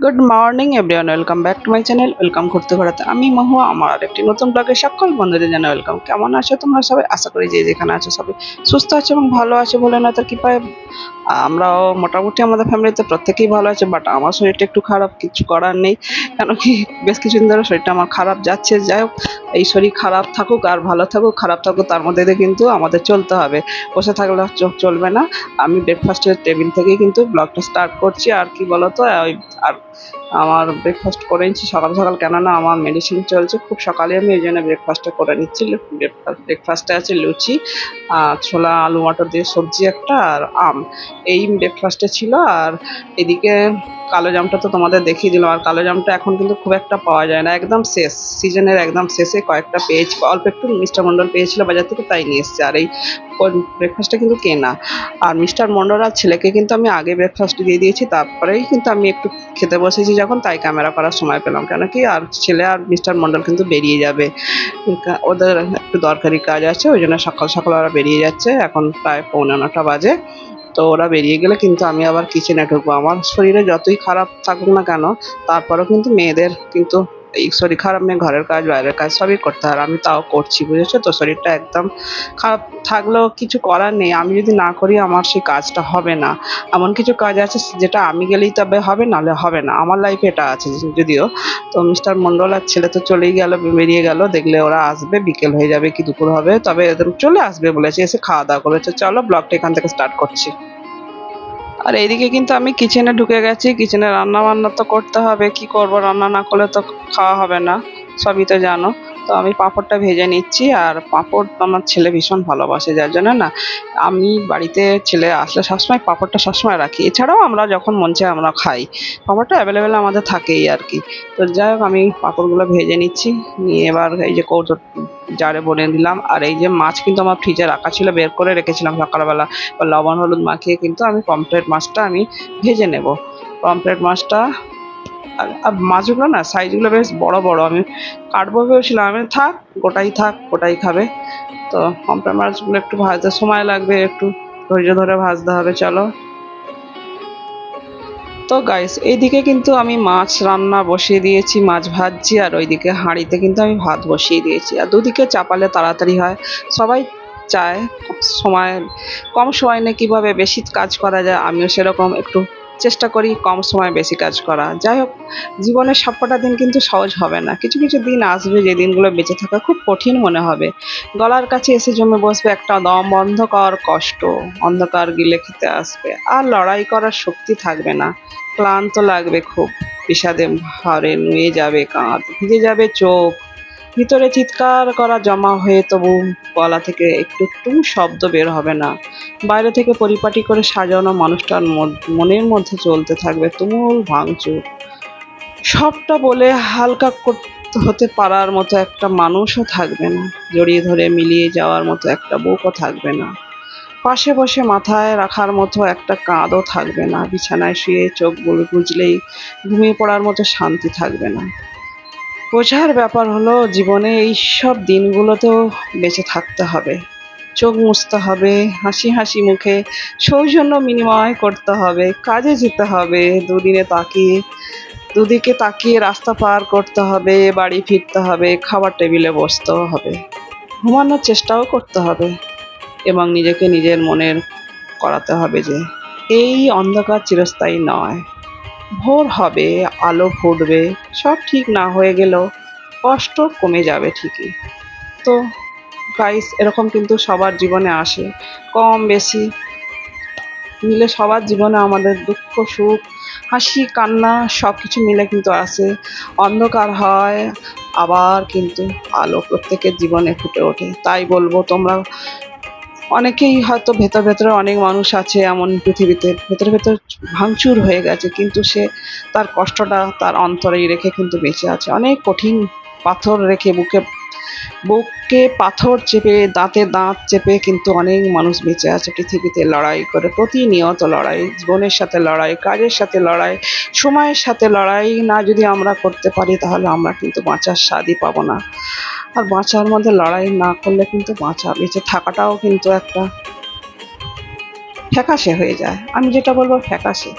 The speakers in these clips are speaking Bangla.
Good morning everyone welcome back to my channel welcome করতে ঘোরাতে আমি মহুয়া, আমার একটি নতুন ব্লগে সকল বন্ধুদের জানাই ওয়েলকাম কেমন আছো তোমরা সবাই? আশা করি যে যেখানে আছো সবাই সুস্থ আছো এবং ভালো আছো বলে না তার কৃপায় আমরাও মোটামুটি আমাদের ফ্যামিলিতে প্রত্যেকেই ভালো আছে বাট আমার শরীরটা একটু খারাপ, কিছু করার নেই। কেন কি বেশ কিছুদিন ধরে শরীরটা আমার খারাপ যাচ্ছে। যাই হোক, এই শরীর খারাপ থাকুক আর ভালো থাকুক, খারাপ থাকুক, তার মধ্যে দিয়ে কিন্তু আমাদের চলতে হবে। বসে থাকলে চলবে না। আমি ব্রেকফাস্টের টেবিল থেকেই কিন্তু ব্লগটা স্টার্ট করছি। আর কি বলতো ওই আর আমার ব্রেকফাস্ট করে নিচ্ছি সকাল সকাল। কেননা আমার মেডিসিন চলছে, খুব সকালে আমি এই জন্য ব্রেকফাস্টটা করে নিচ্ছি। ব্রেকফাস্টে আছে লুচি আর ছোলা, আলু, মটর দিয়ে সবজি একটা, আর আম। এই ব্রেকফাস্টে ছিল আর এদিকে কালো জামটা তো তোমাদের দেখিয়ে দিলাম। আর কালো জামটা এখন কিন্তু খুব একটা পাওয়া যায় না, একদম শেষ। সিজনের একদম শেষে কয়েকটা পেয়েছি, অল্প একটু মিস্টার মন্ডল পেয়েছিল বাজার থেকে তাই নিয়ে এসছে। আর এই ব্রেকফাস্টটা কিন্তু কেনা। আর মিস্টার মন্ডল আর ছেলেকে কিন্তু আমি আগে ব্রেকফাস্ট দিয়ে দিয়েছি, তারপরেই কিন্তু আমি একটু খেতে বসেছি যখন, তাই ক্যামেরা করার সময় পেলাম। কেন কি, আর ছেলে আর মিস্টার মন্ডল কিন্তু বেরিয়ে যাবে। ওদের একটু দরকারি কাজ আছে, ওই জন্য সকাল সকাল ওরা বেরিয়ে যাচ্ছে। এখন প্রায় পৌনে নটা বাজে। তো ওরা বেরিয়ে গেলে কিন্তু আমি আবার কিচেনে ঢুকবো। আমার শরীরে যতই খারাপ থাকুক না কেন, তারপরেও কিন্তু মেয়েদের কিন্তু শরীর খারাপ নিয়ে ঘরের কাজ, বাইরের কাজ সবই করতে হয় আমি তাও করছি, বুঝেছ তো? শরীরটা একদম খারাপ থাকলেও কিছু করার নেই। আমি যদি না করি আমার সেই কাজটা হবে না। এমন কিছু কাজ আছে যেটা আমি গেলেই তবে হবে, নাহলে হবে না। আমার লাইফে এটা আছে যদিও। তো মিস্টার মন্ডল আর ছেলে তো চলেই গেল, বেরিয়ে গেল, দেখলে ওরা আসবে, বিকেল হয়ে যাবে কি দুপুর হবে, তবে এদের চলে আসবে বলেছে, এসে খাওয়া দাওয়া করেছে। চলো ব্লগটা এখান থেকে স্টার্ট করছি। আর এইদিকে কিন্তু আমি কিচেনে ঢুকে গেছি। কিচেনে রান্না বান্না তো করতে হবে, কি করব? রান্না না করলে তো খাওয়া হবে না, সবই তো জানো। তো আমি পাঁপড়টা ভেজে নিচ্ছি আর পাঁপড় আমার ছেলে ভীষণ ভালোবাসে, যার জন্য না আমি বাড়িতে ছেলে আসলে সবসময় পাঁপড়টা সবসময় রাখি। এছাড়াও আমরা যখন মন চায় আমরা খাই। পাঁপড়টা অ্যাভেলেবেল আমাদের থাকেই আর কি। তো যাই হোক, আমি পাঁপড়গুলো ভেজে নিচ্ছি। নিয়ে এবার এই যে কৌটো জারে বনে দিলাম। আর এই যে মাছ কিন্তু আমার ফ্রিজে রাখা ছিল, বের করে রেখেছিলাম সকালবেলা। লবণ, হলুদ মাখিয়ে কিন্তু আমি পমফ্রেট মাছটা আমি ভেজে নেব। পমফ্রেট মাছটা আর মাছগুলো না সাইজগুলো বেশ বড় বড়। আমি কাটবো ভেবেছিলাম। আমি, থাক, গোটাই থাক, গোটাই খাবে। তো পমফ্রেট মাছগুলো একটু ভাজতে সময় লাগবে। একটু ধৈর্য ধরে ভাজতে হবে, চলো। তো গাইস এইদিকে কিন্তু আমি মাছ রান্না বসিয়ে দিয়েছি, মাছ ভাজছি, আর ওইদিকে হাঁড়িতে কিন্তু আমি ভাত বসিয়ে দিয়েছি। আর দুদিকে চাপালে তাড়াতাড়ি হয়। সবাই চায় সময়, কম সময় নিয়ে কীভাবে বেশি কাজ করা যায়, আমিও সেরকম একটু চেষ্টা করি কম সময় বেশি কাজ করা। যাই হোক, জীবনের সবকটা দিন কিন্তু সহজ হবে না। কিছু কিছু দিন আসবে, যে দিনগুলো বেঁচে থাকা খুব কঠিন মনে হবে। গলার কাছে এসে জমে বসবে একটা দম, অন্ধকার কষ্ট। অন্ধকার গিলে খেতে আসবে। আর লড়াই করার শক্তি থাকবে না। ক্লান্ত লাগবে খুব। বিষাদে ভারে নুয়ে যাবে কাঁধ। ভিজে যাবে চোখ। ভিতরে চিৎকার করা জমা হয়ে তবু গলা থেকে একটু একটু শব্দ বের হবে না। বাইরে থেকে পরিপাটি করে সাজানো মানুষটার মনের মধ্যে চলতে থাকবে তুমুল ভাঙচুর। সবটা বলে হালকা হতে পারার মতো একটা মানুষও থাকবে না। জড়িয়ে ধরে মিলিয়ে যাওয়ার মতো একটা বুকও থাকবে না। পাশে বসে মাথায় রাখার মতো একটা কাঁধও থাকবে না। বিছানায় শুয়ে চোখ বুজলেই ঘুমিয়ে পড়ার মতো শান্তি থাকবে না। বোঝার ব্যাপার হলো, জীবনে এই সব দিনগুলোতেও বেঁচে থাকতে হবে। চোখ মুছতে হবে, হাসি হাসি মুখে সৌজন্য বিনিময় করতে হবে, কাজে যেতে হবে, দুদিনে তাকিয়ে, দুদিকে তাকিয়ে রাস্তা পার করতে হবে, বাড়ি ফিরতে হবে, খাবার টেবিলে বসতেও হবে। ঘুমানোর চেষ্টাও করতে হবে এবং নিজেকে নিজের মনের করাতে হবে যে, এই অন্ধকার চিরস্থায়ী নয়। ভোর হবে, আলো ফুটবে, সব ঠিক না হয়ে গেলেও কষ্ট কমে যাবে ঠিকই। তো গাইস এরকম কিন্তু সবার জীবনে আসে। কম বেশি মিলে সবার জীবনে আমাদের দুঃখ, সুখ, হাসি, কান্না সব কিছু মিলে কিন্তু আসে। অন্ধকার হয়, আবার কিন্তু আলো প্রত্যেকের জীবনে ফুটে ওঠে। তাই বলব তোমরা অনেকেই হয়তো ভেতর ভেতরে অনেক মানুষ আছে এমন পৃথিবীতে, ভেতরে ভেতর ভাঙচুর হয়ে গেছে, কিন্তু সে তার কষ্টটা তার অন্তরেই রেখে কিন্তু বেঁচে আছে। অনেক কঠিন পাথর রেখে বুকে বুকে পাথর চেপে, দাঁতে দাঁত চেপে কিন্তু অনেক মানুষ বেঁচে আছে পৃথিবীতে লড়াই করে। প্রতিনিয়ত লড়াই, জীবনের সাথে লড়াই, কাজের সাথে লড়াই, সময়ের সাথে লড়াই না যদি আমরা করতে পারি তাহলে আমরা কিন্তু বাঁচার স্বাদই পাবো না। আর বাঁচার মধ্যে লড়াই না করলে কিন্তু বাঁচা, বেঁচে থাকাটাও কিন্তু একটা ফ্যাকাশে হয়ে যায়। আমি যেটা বলব ফ্যাকাশে।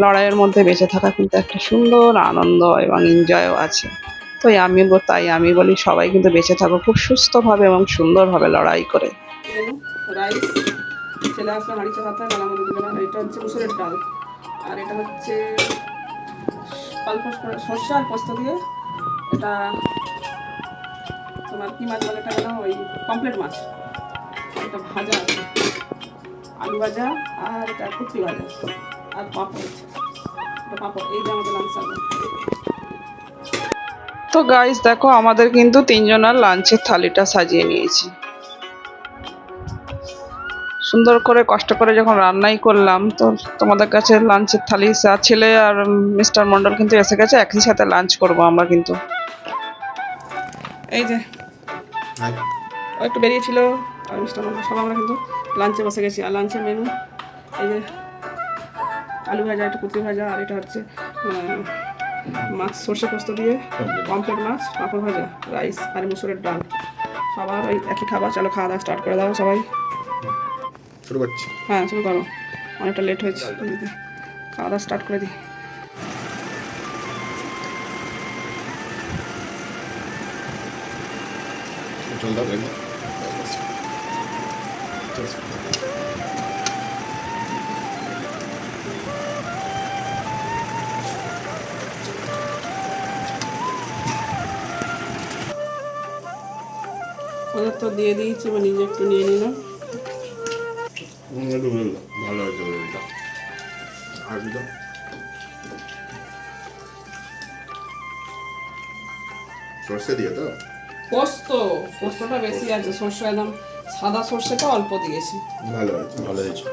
লড়াইয়ের মধ্যে বেঁচে থাকা কিন্তু একটা সুন্দর আনন্দ এবং এনজয়ও আছে। তো আমি তাই আমি বলি সবাই কিন্তু বেঁচে থাকো, খুব সুস্থভাবে এবং সুন্দরভাবে লড়াই করে। এটা হচ্ছে ডাল। আর এটা হচ্ছে আর পোস্ত দিয়ে এটা মাছ বলে এটা ওই মাছ। এটা ভাজা আলু ভাজা আর এটা ভাজা। আর এই যে আমাদের লাঞ্চ তো গাইস দেখো আমাদের কিন্তু তিনজনের লাঞ্চের থালিটা সাজিয়ে নিয়েছি। সুন্দর করে কষ্ট করে যখন রান্নাই করলাম তো তোমাদের কাছে লাঞ্চের থালি আর ছেলে আর মিস্টার মন্ডল কিন্তু এসে গেছে একই সাথে লাঞ্চ করব আমরা কিন্তু। এই যে একটু বেরিয়েছিল আর মিস্টার মন্ডল সব আমরা কিন্তু লাঞ্চে বসে গেছি। আর লাঞ্চের মেনু এই যে আলু ভাজা একটু কুচি ভাজা আর এটা হচ্ছে মাছ সর্ষে পোস্ত দিয়ে পমফ্রেট মাছ পাঁপড় ভাজা রাইস আর মুসুরের ডাল। সবার ওই একই খাবার চলো খাওয়া দাওয়া স্টার্ট করে দাও সবাই। শুরু করছি। হ্যাঁ শুরু করো। অনেকটা লেট হয়েছে। খাওয়া দাওয়া স্টার্ট করে দিই। চল দাও ওদের তো দিয়ে দিয়েছি বা নিজে একটু নিয়ে নিলাম। ভালো হয়েছে আর সর্ষে দিয়ে তো? পোস্ত পোস্তটা বেশি আছে সর্ষে একদম সাদা সর্ষেটা অল্প দিয়েছি। ভালো হয়েছে। ভালো হয়েছে।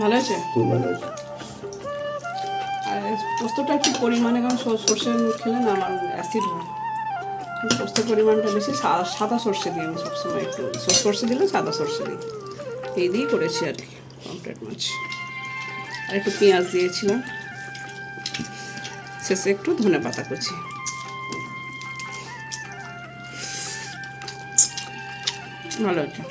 ভালো আছে খুব ভালো হয়েছে। আর পোস্তটা একটু পরিমাণে কারণ সর- সর্ষে খেলে না আমার অ্যাসিড হয়। পোস্তের পরিমাণটা বেশি সাদা সর্ষে দিই আমি সবসময় একটু সর্ষে দিলে সাদা সর্ষে দিই। এই দিয়েই করেছি আর কি পমফ্রেট মাছ। আর একটু পেঁয়াজ দিয়েছিলাম। শেষে একটু ধনে পাতা কুচি। ভালো হয়েছে।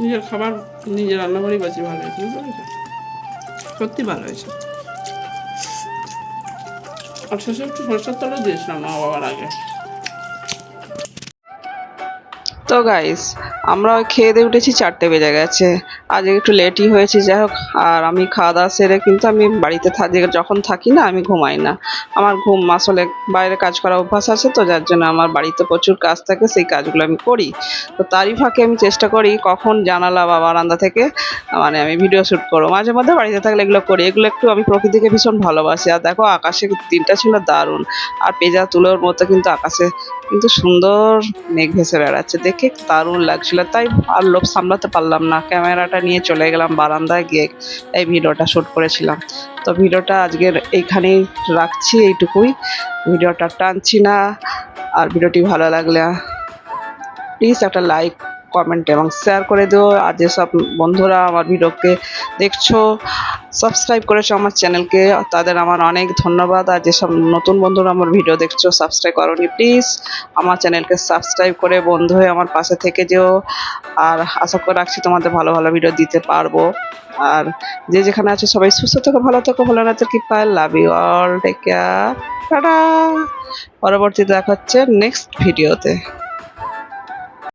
নিজের খাবার নিজে রান্না করেই বাঁচি ভালো হয়েছে? সত্যি ভালো হয়েছে। আর শেষে একটু সরষের তেলও দিয়েছিলাম মা বাবার আগে। তো গাইস আমরা খেয়ে দিয়ে উঠেছি, চারটে বেজে গেছে। আজ একটু লেটই হয়েছে, যাই হোক। আর আমি খাওয়া দাওয়া সেরে কিন্তু আমি বাড়িতে থাকি, যখন থাকি না, আমি ঘুমাই না। আমার ঘুম আসলে বাইরে কাজ করা অভ্যাস আছে তো, যার জন্য আমার বাড়িতে প্রচুর কাজ থাকে, সেই কাজগুলো আমি করি। তো তারই ফাঁকে আমি চেষ্টা করি, কখন জানালা বা বারান্দা থেকে মানে আমি ভিডিও শ্যুট করব। মাঝে মধ্যে বাড়িতে থাকলে এগুলো করি, এগুলো একটু আমি প্রকৃতিকে ভীষণ ভালোবাসি। আর দেখো, আকাশে দিনটা ছিল দারুণ। আর পেজা তুলোর মতো কিন্তু আকাশে কিন্তু সুন্দর মেঘ ভেসে বেড়াচ্ছে। দেখে দারুণ লাগছিল। তাই আর লোভ সামলাতে পারলাম না। ক্যামেরাটা নিয়ে চলে গেলাম বারান্দায় গিয়ে এই ভিডিওটা শ্যুট করেছিলাম। তো ভিডিওটা আজকের এইখানেই রাখছি, এইটুকুই। ভিডিওটা টানছি না। আর ভিডিওটি ভালো লাগলে প্লিজ একটা লাইক কমেন্ট এবং শেয়ার করে দিও। আর যেসব বন্ধুরা আমার ভিডিওকে দেখছ সাবস্ক্রাইব করেছ আমার চ্যানেলকে তাদের আমার অনেক ধন্যবাদ। আর যেসব নতুন বন্ধুরা আমার ভিডিও দেখছ সাবস্ক্রাইব করোনি প্লিজ আমার চ্যানেলকে সাবস্ক্রাইব করে বন্ধু হয়ে আমার পাশে থেকে যেও। আর আশা করে রাখছি তোমাদের ভালো ভালো ভিডিও দিতে পারব। আর যে যেখানে আছো সবাই সুস্থ থেকো, ভালো থেকো ভালো না কি পায় love you all take care tata. পরবর্তীতে দেখা হচ্ছে নেক্সট ভিডিওতে